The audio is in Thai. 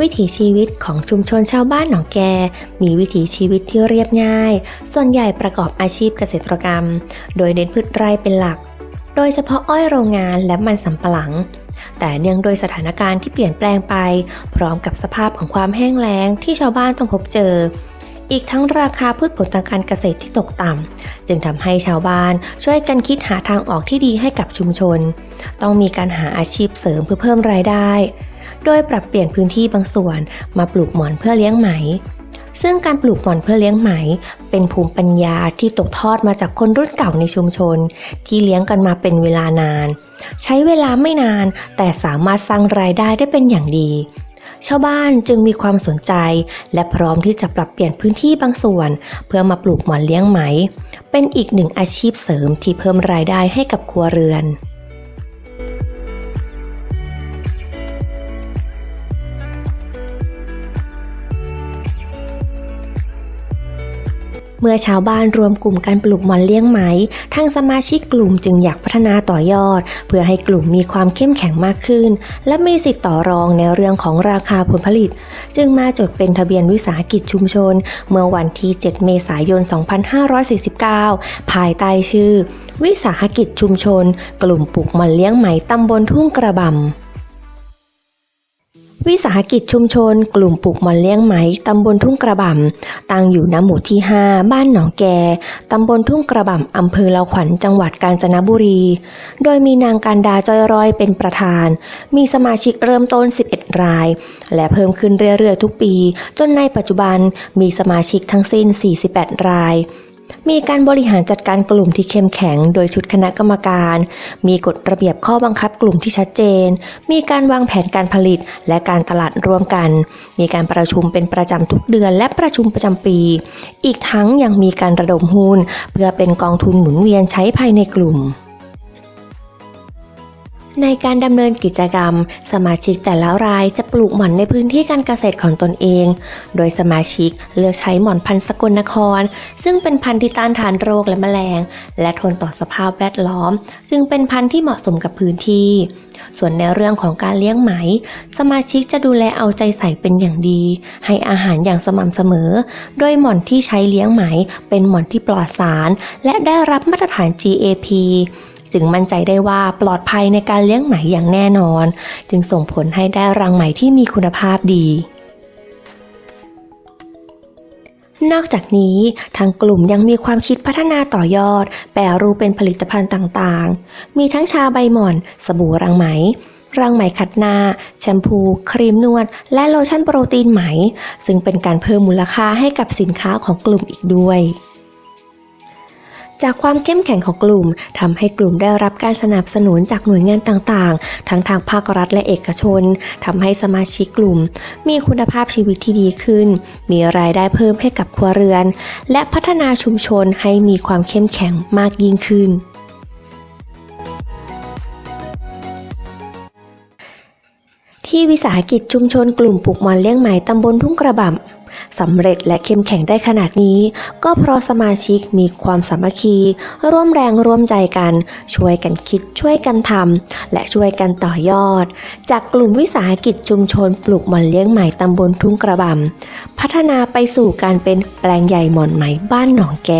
วิถีชีวิตของชุมชนชาวบ้านหนองแก มีวิถีชีวิตที่เรียบง่าย ส่วนใหญ่ประกอบอาชีพเกษตรกรรม โดยเน้นพืชไร่เป็นหลัก โดยเฉพาะอ้อยโรงงานและมันสำปะหลัง แต่เนื่องโดยสถานการณ์ที่เปลี่ยนแปลงไป พร้อมกับสภาพของความแห้งแล้งที่ชาวบ้านต้องพบเจอ อีกทั้งราคาพืชผลทางการเกษตรที่ตกต่ำจึงทำให้ชาวบ้านช่วยกันคิดหาทางออกที่ดีให้กับชุมชน ต้องมีการหาอาชีพเสริมเพื่อเพิ่มรายได้ โดยปรับเปลี่ยนพื้นที่บางส่วนมาปลูกหมอนเพื่อเลี้ยงไหม ซึ่งการปลูกหมอนเพื่อเลี้ยงไหม เป็นภูมิปัญญาที่ตกทอดมาจากคนรุ่นเก่าในชุมชน ที่เลี้ยงกันมาเป็นเวลานาน ใช้เวลาไม่นานแต่สามารถสร้างรายได้ได้เป็นอย่างดี ชาวบ้านจึงมีความสนใจ และพร้อมที่จะปรับเปลี่ยนพื้นที่บางส่วน เพื่อมาปลูกหมอนเลี้ยงไหม เป็นอีกหนึ่งอาชีพเสริมที่เพิ่มรายได้ให้กับครัวเรือน เมื่อชาวบ้านรวมกลุ่มการปลูกหมอนเลี้ยงไหม ทางสมาชิกกลุ่มจึงอยากพัฒนาต่อยอด เพื่อให้กลุ่มมีความเข้มแข็งมากขึ้น และมีสิทธิต่อรองในเรื่องของราคาผลผลิต จึงมาจดเป็นทะเบียนวิสาหกิจชุมชน เมื่อวันที่ 7 เมษายน 2549 ภายใต้ชื่อ วิสาหกิจชุมชน กลุ่มปลูกหมอนเลี้ยงไหมตำบลทุ่งกระบำ วิสาหกิจชุมชน กลุ่มปลูกมอนเลี้ยงไหม ตำบลทุ่งกระบำตั้งอยู่ณหมู่ที่ 5 บ้านหนองแก ตำบลทุ่งกระบำอำเภอเลาขวัญจังหวัดกาญจนบุรี โดยมีนางการดาจอยรอยเป็นประธาน มีสมาชิกเริ่มต้น 11 ราย และเพิ่มขึ้นเรื่อยๆทุกปี จนในปัจจุบันมีสมาชิกทั้งสิ้น 48 ราย มีการบริหารจัดการกลุ่มที่เข้มแข็ง โดยชุดคณะกรรมการ มีกฎระเบียบข้อบังคับกลุ่มที่ชัดเจน มีการวางแผนการผลิตและการตลาดร่วมกัน มีการประชุมเป็นประจำทุกเดือนและประชุมประจำปี อีกทั้งยังมีการระดมหุ้นเพื่อเป็นกองทุนหมุนเวียนใช้ภายในกลุ่ม ในการดำเนินกิจกรรม สมาชิกแต่ละรายจะปลูกหม่อนในพื้นที่การเกษตรของตนเอง โดยสมาชิกเลือกใช้หม่อนพันธุ์สกลนคร ซึ่งเป็นพันธุ์ที่ต้านทานโรคและแมลง และทนต่อสภาพแวดล้อม จึงเป็นพันธุ์ที่เหมาะสมกับพื้นที่ ส่วนในเรื่องของการเลี้ยงไหม สมาชิกจะดูแลเอาใจใส่เป็นอย่างดี ให้อาหารอย่างสม่ำเสมอ โดยหม่อนที่ใช้เลี้ยงไหม เป็นหม่อนที่ปลอดสาร และได้รับมาตรฐาน GAP จึงมั่นใจได้ว่าปลอดภัยในการเลี้ยงไหมอย่างแน่นอน จึงส่งผลให้ได้รังไหมที่มีคุณภาพดีนอกจากนี้ทางกลุ่มยังมีความคิดพัฒนาต่อยอด แปรรูปเป็นผลิตภัณฑ์ต่างๆ มีทั้งชาใบหม่อน สบู่รังไหม รังไหมขัดหน้า แชมพู ครีมนวด และโลชั่นโปรตีนไหม ซึ่งเป็นการเพิ่มมูลค่าให้กับสินค้าของกลุ่มอีกด้วย จากความเข้มแข็งของกลุ่มทำให้กลุ่มได้รับการสนับสนุนจากหน่วยงานต่างๆ ทั้งทางภาครัฐและเอกชนทำให้สมาชิกกลุ่ม มีคุณภาพชีวิตที่ดีขึ้น มีรายได้เพิ่มให้กับครัวเรือน และพัฒนาชุมชนให้มีความเข้มแข็งมากยิ่งขึ้นที่วิสาหกิจชุมชนกลุ่มปลูกมอนเลี้ยงไหมตำบลทุ่งกระบำ สำเร็จและเข้มแข็งได้ขนาดนี้ ก็เพราะสมาชิกมีความสามัคคี ร่วมแรงร่วมใจกัน ช่วยกันคิดช่วยกันทำและช่วยกันต่อยอด จากกลุ่มวิสาหกิจชุมชนปลูกหมอนเลี้ยงไหมตำบลทุ่งกระบำพัฒนาไปสู่การเป็นแปลงใหญ่หมอนไหมบ้านหนองแก